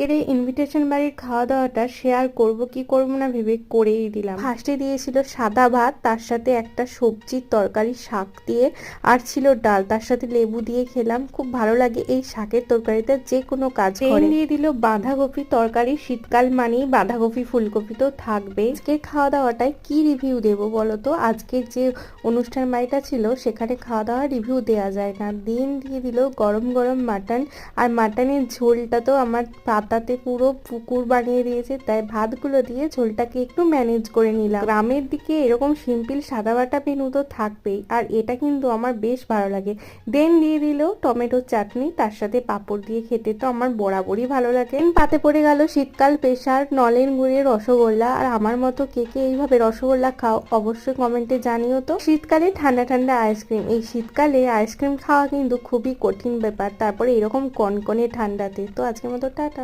আজকের এই ইনভিটেশন বাড়ির খাওয়া দাওয়াটা শেয়ার করব কি করব না ভেবে করেই দিলাম। ফার্স্টে দিয়েছিল সাদা ভাত তার সাথে একটা সবজির তরকারি শাক দিয়ে আর ছিল ডাল তার সাথে লেবু দিয়ে খেলাম। খুব ভালো লাগে এই শাকের তরকারিতে যে কোনো কাজ করে। দিয়ে দিল বাঁধাকপি তরকারি শীতকাল মানেই বাঁধাকপি ফুলকপি তো থাকবে আজকের খাওয়া দাওয়াটায় কি রিভিউ দেবো বলো তো? আজকের যে অনুষ্ঠান বাড়িটা ছিল সেখানে খাওয়া দাওয়া রিভিউ দেওয়া যায় না। দিন দিয়ে দিল গরম গরম মাটন আর মাটনের ঝোলটা তো আমার পাতাতে পুরো পুকুর বানিয়ে দিয়েছে, তাই ভাতগুলো দিয়ে ঝোলটাকে একটু ম্যানেজ করে নিলাম। গ্রামের দিকে এরকম সিম্পল সাদা বাটা মেনু তো থাকবেই, আর এটা কিন্তু আমার বেশ ভালো লাগে। দেন দিয়ে দিল টমেটোর চাটনি, তার সাথে পাঁপড় দিয়ে খেতে তো আমার বরাবরই ভালো লাগে। পাতে পড়ে গেল শীতকাল পেশার নলেন গুড়ের রসগোল্লা, আর আমার মতো কে কে এইভাবে রসগোল্লা খাও অবশ্যই কমেন্টে জানিও তো। শীতকালে ঠান্ডা ঠান্ডা আইসক্রিম, এই শীতকালে আইসক্রিম খাওয়া কিন্তু খুবই কঠিন ব্যাপার, তারপরে এরকম কনকনে ঠান্ডাতে। তো আজকের মতো টাটা।